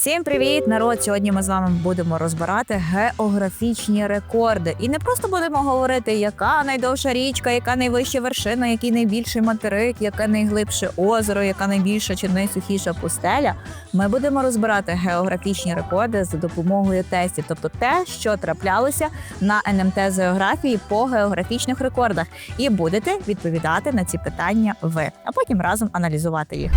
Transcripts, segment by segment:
Всім привіт, народ! Сьогодні ми з вами будемо розбирати географічні рекорди. І не просто будемо говорити, яка найдовша річка, яка найвища вершина, який найбільший материк, яке найглибше озеро, яка найбільша чи найсухіша пустеля. Ми будемо розбирати географічні рекорди за допомогою тестів, тобто те, що траплялося на НМТ з географії по географічних рекордах, і будете відповідати на ці питання ви, а потім разом аналізувати їх.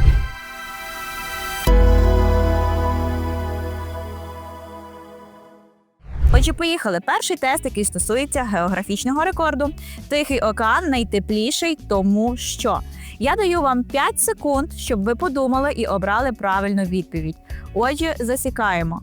Отже, поїхали. Перший тест, який стосується географічного рекорду. Тихий океан найтепліший, тому що я даю вам 5 секунд, щоб ви подумали і обрали правильну відповідь. Отже, засікаємо.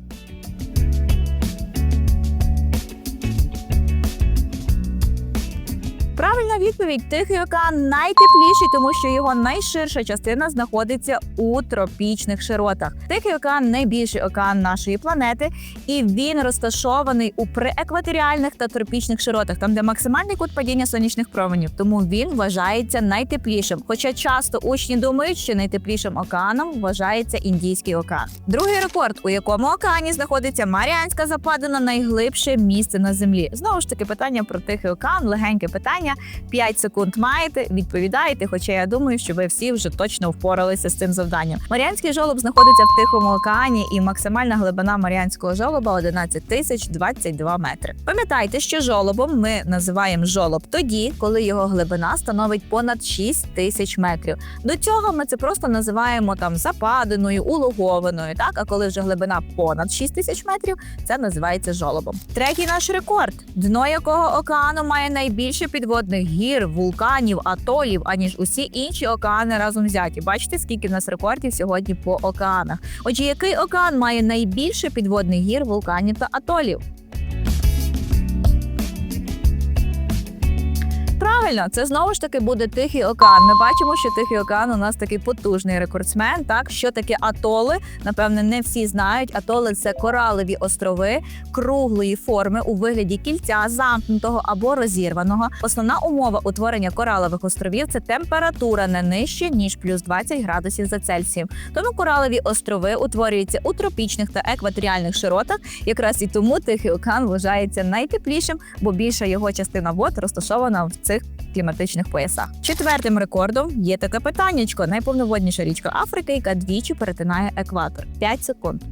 Правильна відповідь Тихий океан найтепліший, тому що його найширша частина знаходиться у тропічних широтах. Тихий океан найбільший океан нашої планети, і він розташований у преекваторіальних та тропічних широтах, там де максимальний кут падіння сонячних променів. Тому він вважається найтеплішим. Хоча часто учні думають, що найтеплішим океаном вважається Індійський океан. Другий рекорд, у якому океані знаходиться Маріанська западина, найглибше місце на землі. Знову ж таки, питання про Тихий океан, легеньке питання. 5 секунд маєте, відповідаєте. Хоча я думаю, що ви всі вже точно впоралися з цим завданням. Маріанський жолоб знаходиться в Тихому океані, і максимальна глибина Маріанського жолоба 11 тисяч 22 метри. Пам'ятайте, що жолобом ми називаємо жолоб тоді, коли його глибина становить понад 6 тисяч метрів. До цього ми це просто називаємо там западиною, улоговиною. Так, а коли вже глибина понад 6 тисяч метрів, це називається жолобом. Третій наш рекорд, дно якого океану має найбільше підводних гір, вулканів, атолів, аніж усі інші океани разом взяті. Бачите, скільки в нас рекордів сьогодні по океанах. Отже, який океан має найбільше підводних гір, вулканів та атолів? Правильно, це знову ж таки буде Тихий океан. Ми бачимо, що Тихий океан у нас такий потужний рекордсмен. Так, що таке атоли? Напевне, не всі знають. Атоли це коралові острови круглої форми у вигляді кільця, замкнутого або розірваного. Основна умова утворення коралових островів це температура не нижче ніж плюс 20 градусів за Цельсієм. Тому коралові острови утворюються у тропічних та екваторіальних широтах. Якраз і тому Тихий океан вважається найтеплішим, бо більша його частина вод розташована в цих кліматичних поясах. Четвертим рекордом є таке питаннячко: найповноводніша річка Африки, яка двічі перетинає екватор. 5 секунд.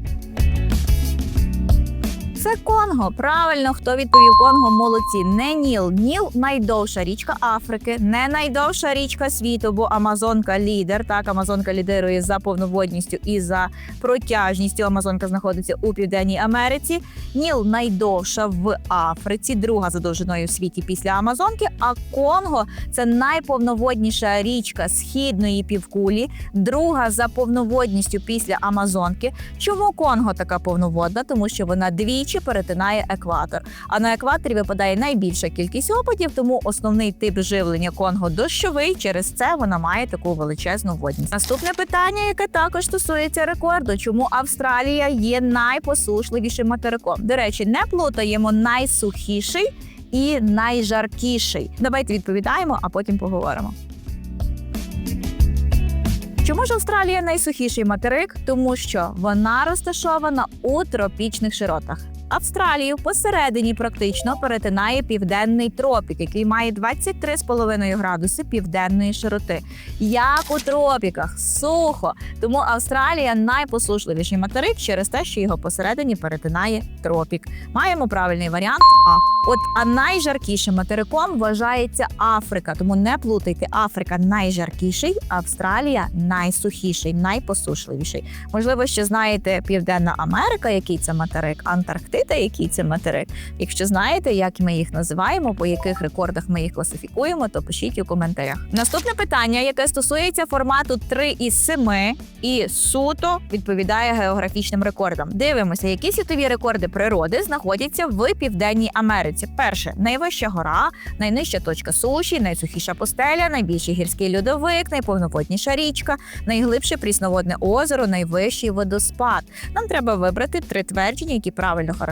Це Конго. Правильно, хто відповів Конго, молодці. Не Ніл. Ніл найдовша річка Африки, не найдовша річка світу, бо Амазонка лідер. Так, Амазонка лідирує за повноводністю і за протяжністю. Амазонка знаходиться у Південній Америці. Ніл найдовша в Африці, друга за довжиною в світі після Амазонки. А Конго це найповноводніша річка східної півкулі, друга за повноводністю після Амазонки. Чому Конго така повноводна? Тому що вона двічі перетинає екватор. А на екваторі випадає найбільша кількість опадів, тому основний тип живлення Конго дощовий. Через це вона має таку величезну водність. Наступне питання, яке також стосується рекорду, чому Австралія є найпосушливішим материком. До речі, не плутаємо найсухіший і найжаркіший. Давайте відповідаємо, а потім поговоримо. Чому ж Австралія найсухіший материк? Тому що вона розташована у тропічних широтах. Австралію посередині практично перетинає південний тропік, який має 23,5 градуси південної широти. Як у тропіках, сухо. Тому Австралія найпослушливіший материк через те, що його посередині перетинає тропік. Маємо правильний варіант. А от а найжаркішим материком вважається Африка. Тому не плутайте Африка найжаркіший, Австралія найсухіший, найпосушливіший. Можливо, ще знаєте Південна Америка, який це материк, Антарктида, який це материк. Якщо знаєте, як ми їх називаємо, по яких рекордах ми їх класифікуємо, то пишіть у коментарях. Наступне питання, яке стосується формату 3 із 7 і суто відповідає географічним рекордам. Дивимося, які світові рекорди природи знаходяться в Південній Америці. Перше найвища гора, найнижча точка суші, найсухіша пустеля, найбільший гірський льодовик, найповноводніша річка, найглибше прісноводне озеро, найвищий водоспад. Нам треба вибрати три твердження, які правильно характеризують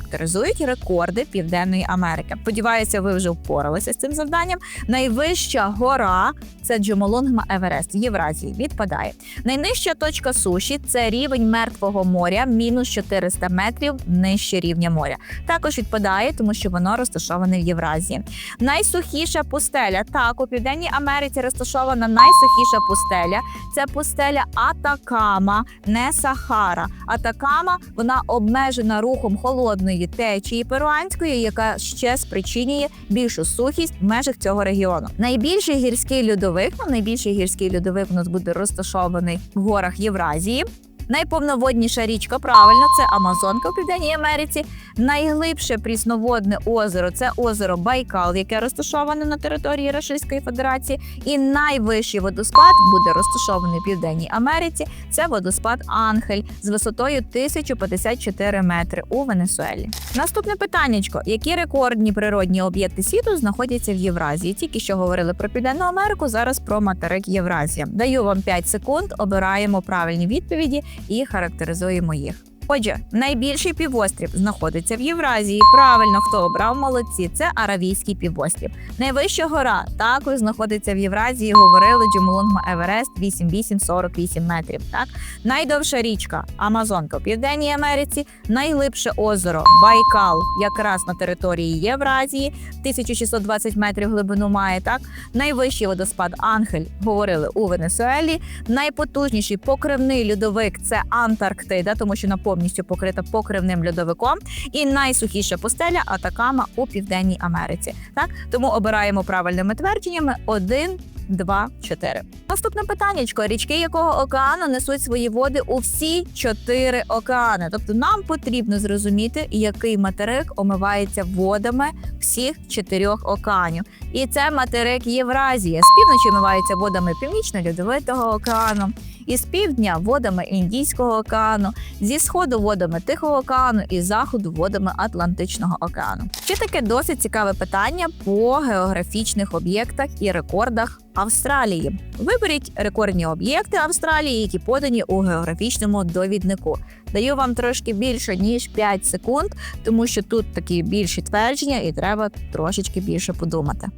рекорди Південної Америки. Сподіваюся, ви вже впоралися з цим завданням. Найвища гора це Джомолунгма Еверест в Євразії. Відпадає. Найнижча точка суші це рівень мертвого моря, мінус 400 метрів нижче рівня моря. Також відпадає, тому що воно розташоване в Євразії. Найсухіша пустеля. Так, у Південній Америці розташована найсухіша пустеля. Це пустеля Атакама, не Сахара. Атакама вона обмежена рухом холодної течії перуанської, яка ще спричинює більшу сухість в межах цього регіону. Найбільший гірський льодовик, ну найбільший гірський льодовик у нас буде розташований в горах Євразії. Найповноводніша річка, правильно, це Амазонка в Південній Америці. Найглибше прісноводне озеро це озеро Байкал, яке розташоване на території Російської Федерації. І найвищий водоспад буде розташований в Південній Америці. Це водоспад Анхель з висотою 1054 метри у Венесуелі. Наступне питаннячко: які рекордні природні об'єкти світу знаходяться в Євразії? Тільки що говорили про Південну Америку, зараз про материк Євразія. Даю вам 5 секунд, обираємо правильні відповіді і характеризуємо їх. Отже, найбільший півострів знаходиться в Євразії. Правильно, хто обрав молодці, це Аравійський півострів. Найвища гора також знаходиться в Євразії. Говорили Джомолунгма Еверест 8848 метрів. Так, найдовша річка Амазонка в Південній Америці, найглибше озеро Байкал, якраз на території Євразії, 1620 метрів глибину має. Так, найвищий водоспад Ангель говорили у Венесуелі. Найпотужніший покривний льодовик це Антарктида, тому що на повністю покрита покривним льодовиком. І найсухіша пустеля Атакама у Південній Америці. Так тому обираємо правильними твердженнями один. Два, чотири. Наступне питаннячко: річки якого океану несуть свої води у всі чотири океани. Тобто нам потрібно зрозуміти, який материк омивається водами всіх чотирьох океанів. І це материк Євразія. З півночі омивається водами Північно-Льодовитого океану, і з півдня водами Індійського океану, зі сходу водами Тихого океану і заходу водами Атлантичного океану. Ще таке досить цікаве питання по географічних об'єктах і рекордах Австралії. Виберіть рекордні об'єкти Австралії, які подані у географічному довіднику. Даю вам трошки більше ніж 5 секунд, тому що тут такі більші твердження, і треба трошечки більше подумати.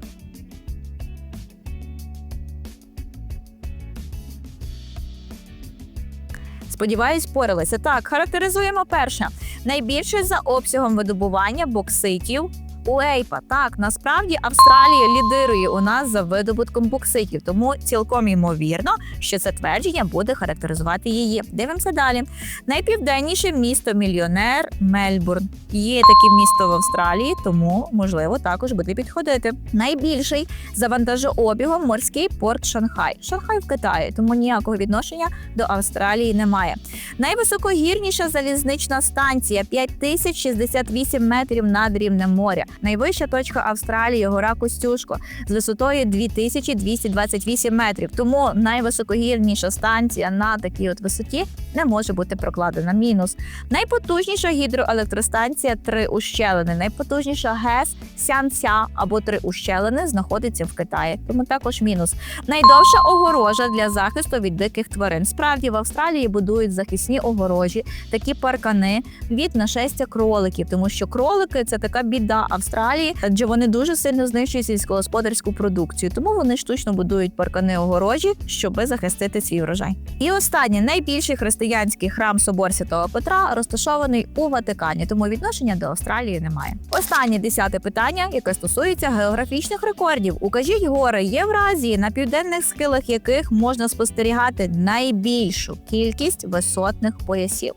Сподіваюсь, поралися. Так, характеризуємо перше. Найбільше за обсягом видобування бокситів у Ейпа. Так, насправді Австралія лідирує у нас за видобутком бокситів, тому цілком ймовірно, що це твердження буде характеризувати її. Дивимося далі. Найпівденніше місто мільйонер Мельбурн. Є таке місто в Австралії, тому можливо також буде підходити. Найбільший за вантажообігом морський порт Шанхай. Шанхай в Китаї, тому ніякого відношення до Австралії немає. Найвисокогірніша залізнична станція 5068 метрів над рівнем моря. Найвища точка Австралії гора Костюшко з висотою 2228 метрів. Тому найвисокогірніша станція на такій от висоті не може бути прокладена. Мінус найпотужніша гідроелектростанція три ущелини. Найпотужніша ГЕС Сянця або три ущелини знаходиться в Китаї. Тому також мінус. Найдовша огорожа для захисту від диких тварин. Справді в Австралії будують захисні огорожі, такі паркани від нашестя кроликів, тому що кролики це така біда Австралії, адже вони дуже сильно знищують сільськогосподарську продукцію. Тому вони штучно будують паркани огорожі, щоби захистити свій врожай. І останнє найбільший християнський храм Собор Святого Петра розташований у Ватикані, тому відношення до Австралії немає. Останнє десяте питання, яке стосується географічних рекордів. Укажіть гори Євразії, на південних схилах яких можна спостерігати найбільшу кількість висотних поясів.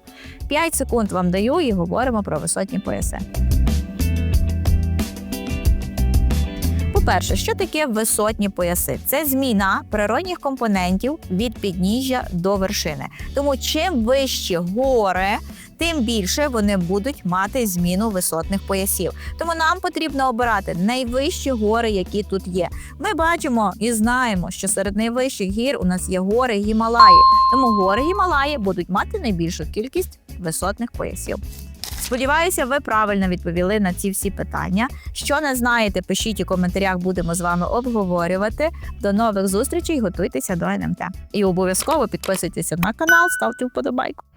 5 секунд вам даю і говоримо про висотні пояси. По-перше, що таке висотні пояси? Це зміна природних компонентів від підніжжя до вершини. Тому чим вищі гори, тим більше вони будуть мати зміну висотних поясів. Тому нам потрібно обирати найвищі гори, які тут є. Ми бачимо і знаємо, що серед найвищих гір у нас є гори Гімалаї. Тому гори Гімалаї будуть мати найбільшу кількість висотних поясів. Сподіваюся, ви правильно відповіли на ці всі питання. Що не знаєте, пишіть у коментарях, будемо з вами обговорювати. До нових зустрічей, готуйтеся до НМТ. І обов'язково підписуйтеся на канал, ставте вподобайку.